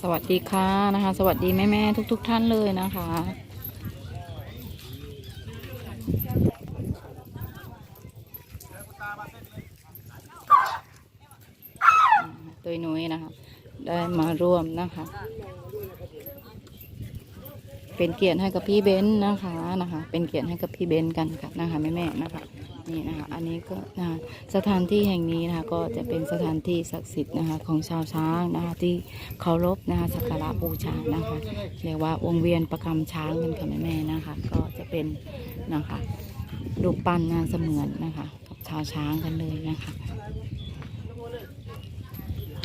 สวัสดีค่ะนะคะ สวัสดีแม่แม่ทุกทุก ๆ ท่านเลยนะคะโดยนุ้ยนะคะ ได้มาร่วมนะคะ เป็นเกียรติให้กับพี่เบนซ์นะคะนะคะ เป็นเกียรติให้กับพี่เบนซ์กันค่ะนะคะแม่แม่ๆนะคะ นี่นะคะอันนี้ก็นะคะสถานที่แห่งนี้นะคะก็จะเป็นสถานที่ศักดิ์สิทธิ์นะคะของชาวช้างนะคะที่เคารพนะคะสักการะบูชานะคะเรียกว่าวงเวียนประกำช้างกันค่ะแม่แม่ๆนะคะ ก็จะเป็นนะคะรูปปั้นงานเสมือนนะคะกับชาวช้างกันเลยนะคะ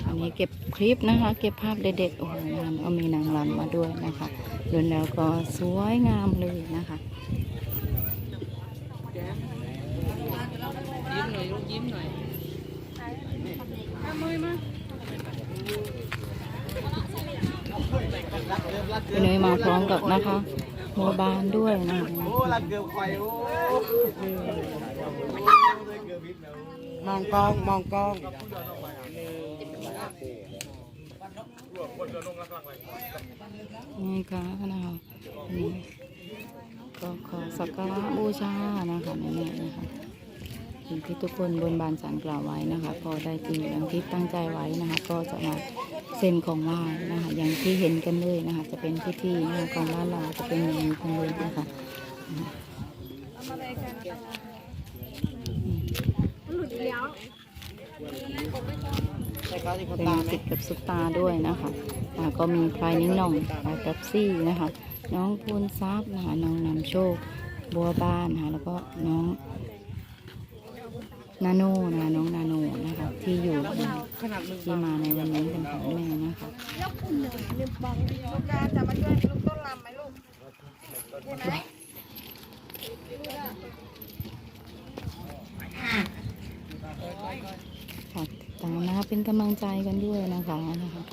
อันนี้เก็บคลิปนะคะ เก็บภาพเด็ดๆโอ้โหงามก็มีนางรำมาด้วยนะคะรวมแล้วก็สวยงามเลยนะคะ ยิ้มหน่อยลูกยิ้มหน่อยเอามือมา พี่นุ้ยมาพร้อมกับนะคะโมบานด้วยนะคะรักเกือบไฟโอ้มองกล้องมองกล้องนี่ค่ะนะคะนี่ก็ขอสักการะบูชานะคะแม่ๆนะคะสิ่งที่ทุกคนบนบานสารกล่าวไว้นะคะ พอได้จริงอย่างที่ตั้งใจไว้นะคะ ก็จะมา เซ็นของไหว้นะคะอย่างที่เห็นกันเลยนะคะ จะเป็นพิธีนะคะของบ้านเราจะเป็นอย่างนี้กันเลยนะคะเขาที่คนเป็นตาไหมติดกับซุตาด้วยนะคะก็มีพลายนิ้งน่องพลายเป๊ปซี่นะคะ น้องพูนซับนะคะน้องนำโชค บัวบ้านนะคะแล้วก็น้อง นาโนนะน้องนาโนนะคะที่อยู่ที่มาในวันนี้กันของแม่นะคะลูกดาจะมาช่วยลูกต้นลำไหมลูกใช่ไหมฝากติดตามนะคะเป็นกำลังใจกันด้วยนะคะนะคะ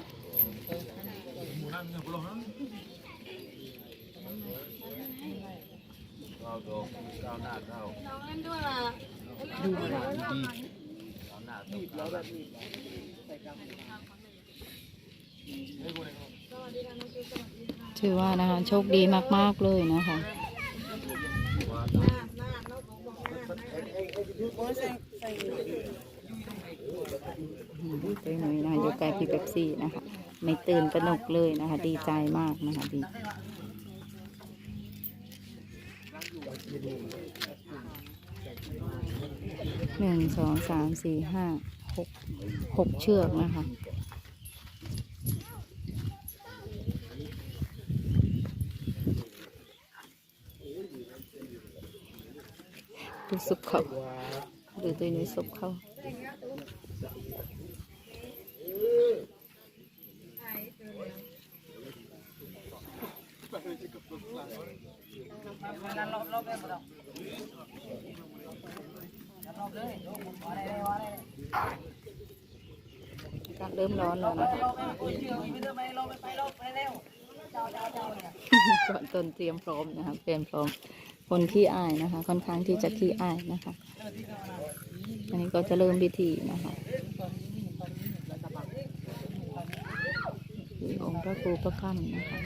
ถือว่านะคะโชคดีมาก ๆ เลยนะคะอืมเป็นหน่วยนะอยู่ใกล้พี่เป๊ปซี่นะคะ ไม่ตื่นตระหนกเลยนะคะ ดีใจมากนะคะดี หนึ่งสองสามสี่ห้าหกหกเชือกนะคะ ดูสุกเขาดูตัวนี้สุกเขา เริ่มร้อนแล้วนะคะก่อนตนเตรียมพร้อมนะคะเตรียมพร้อมคนขี้อายนะคะ ค่อนข้างที่จะขี้อายนะคะ อันนี้ก็จะเริ่มพิธีนะคะองค์พระครูพระค่ำนะคะ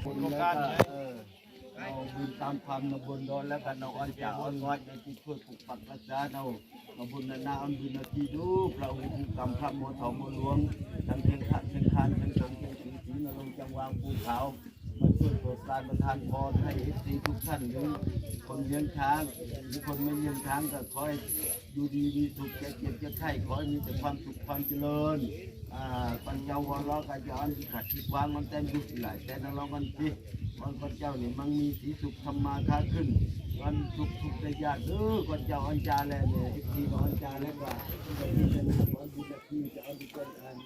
โครง การเราบุญตามความนบุญโดนแล้วกันเราอ้อนจ่าอ้อนว้อยในที่ช่วยปกปักรักษาเราเราบุญนานาอันบุญนาทีดูเราอุกรรมพระโมทองโมหลวงทั้งเชียงขัดเชียงคานเชียงตงเชียงศรีศรีนรงจังหวางภูเขามาช่วยโปรดปรานประทานพรให้ทีทุกท่านหรือคนเลี้ยงช้างหรือคนไม่เลี้ยงช้างก็ขอให้อยู่ดีมีสุขเจ็บเจ็บจะไข้ขอให้มีแต่ความสุขความเจริญ อ่าปัญญาวรอกายอนที่ขัดที่วางมันเต็มยุคหลายแต่นร้องกันสิวันพระเจ้านี่มันมีสีสุขธรรมาค้าขึ้นวันสุขทุกข์ได้าเด้อวันเจ้าอันจาแล้วเนี่ยอีกทีอันจาแล้วก็จะมีจะนาวันบุญที่จะเอาดีกันอัน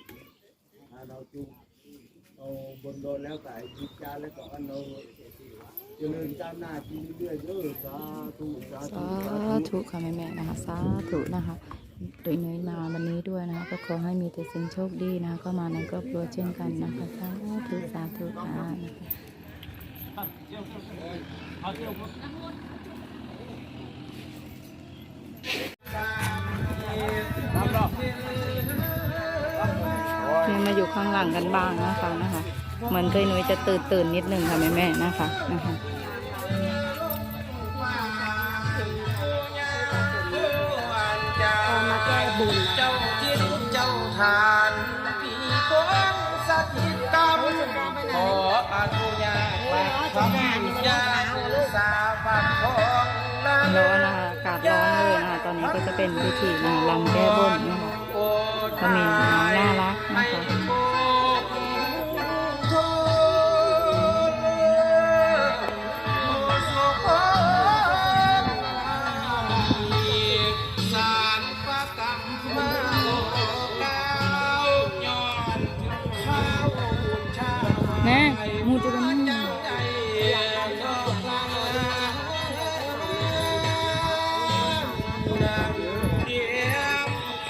เราจุเอาบนโดนแล้วก็ไอ้จิตจาแล้วก็อันเราเจริญก้าวหน้าที่เรื่อยๆเด้อสาธุสาธุสาธุค่ะแม่ๆนะคะสาธุนะคะ โดยน้อยมาวันนี้ด้วยนะคะ ก็ขอให้มีแต่สิ่งโชคดีนะคะก็มาในครอบครัวเช่นกันนะคะสาธุสาธุค่ะนะคะนี่มาอยู่ข้างหลังกันบ้างนะคะนะคะ เหมือนเคยนุ้ยจะตื่นตื่นนิดนึงค่ะแม่แม่นะคะนะคะ บุญเจ้าทิศเจ้าทานพี่คนสถิตกรรมขออนุญาตฝากคำยาสาบันของนั้นร้อนนะคะอากาศร้อนเลยนะคะตอนนี้ก็จะเป็นพิธีนะลำแก้บนนะคะก็มีน้องน่ารักนะคะ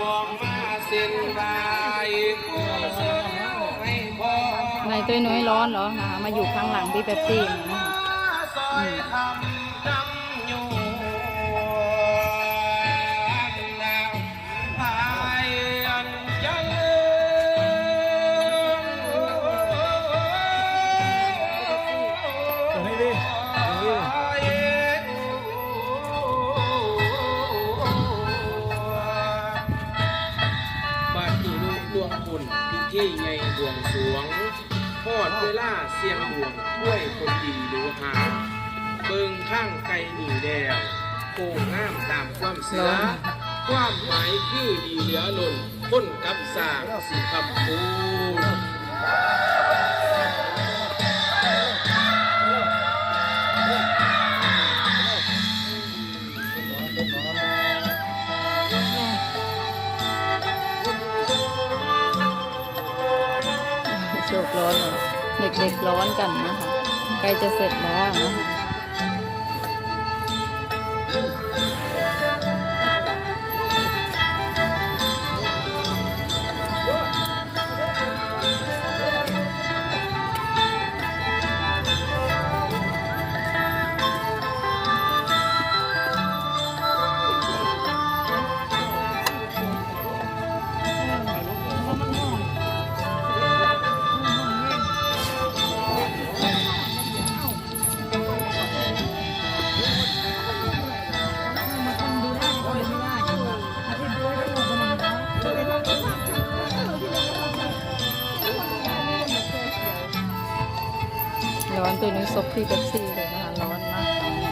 มฟองมาเส้นใบกูเสียวให้พอในตัวน้อยร้อนเหรอนะคะมาอยู่ข้างหลังพี่เป๊ปซี่เนี่ยนะคะซอยทำ ข้างไกลหนีแดวโค้งงามตามความเสือความหมายคือดีเหลือล้นพ้นกับสร้างสิคำพูนโชคร้อนเลยเด็กๆร้อนกันนะคะใกล้จะเสร็จแล้วนะคะ ซบที่เป๊ปซี่เลยนะคะร้อนมากค่ะเนี่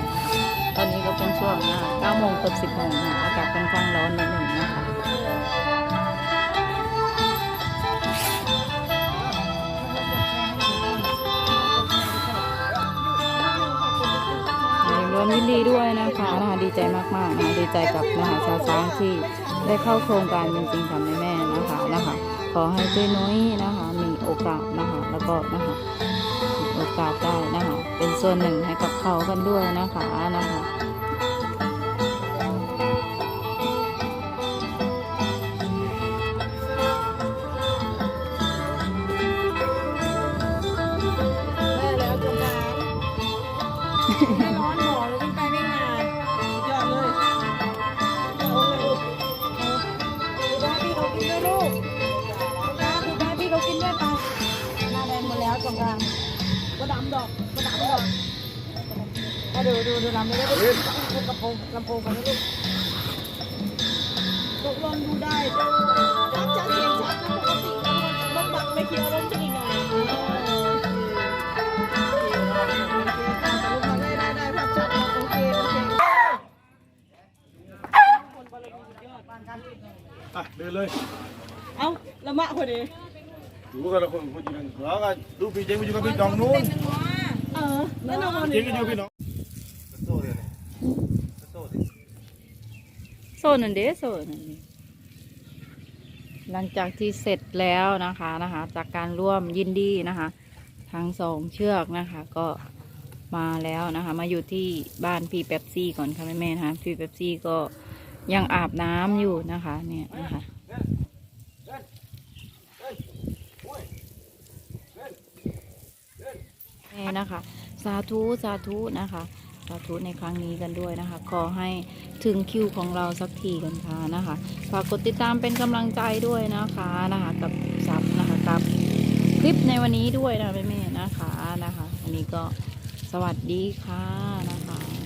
ตอนนี้ก็เป็นช่วงนะ9โมงเกือบ10โมงนะคะอากาศค่อนข้างร้อนนิดหนึ่งนะคะรวมยินดีด้วยนะคะนะคะดีใจมากๆนะคะดีใจกับนะคะชาวช้างที่ได้เข้าโครงการจริงๆค่ะแม่แม่นะคะนะคะ ขอให้เจ้น้อยนะคะมีโอกาสนะคะแล้วก็นะคะ มีโอกาได้นะคะ เป็นส่วนหนึ่งให้กับเขากันด้วยนะคะนะคะ ดูดูดูดำไม่ได้ลำโพงลำโพงกันนะลูกตกลงดูได้จ้าจ้าเสียงชัดปกติมันบักไม่คิดว่าลมจะอีกหน่อยโอเคได้ได้ได้ภาพชัดโอเคโอเคอะเดินเลย เอ้าละมะพอดีดูกันละคนคนจีนแล้วก็ดูพี่เจงไปอยู่กับพี่น้องนู้นเออแล้วนอนเจงก็อยู่พี่น้อง โซนนั่นเด้โซนนั่นหลังจากที่เสร็จแล้วนะคะนะคะ จากการร่วมยินดีนะคะ ทั้งสองเชือกนะคะ ก็มาแล้วนะคะ มาอยู่ที่บ้านพี่เป๊ปซี่ก่อนค่ะแม่แม่ๆนะคะพี่เป๊ปซี่ก็ยังอาบน้ำอยู่นะคะ เนี่ยนะคะแม่นะคะ สาธุสาธุนะคะ สาธุในครั้งนี้กันด้วยนะคะ ขอให้ถึงคิวของเราสักทีกันค่ะนะคะฝากกดติดตามเป็นกำลังใจด้วยนะคะนะคะกับซับนะคะกับคลิปในวันนี้ด้วยนะแม่ๆนะคะนะคะ อันนี้ก็สวัสดีค่ะนะคะ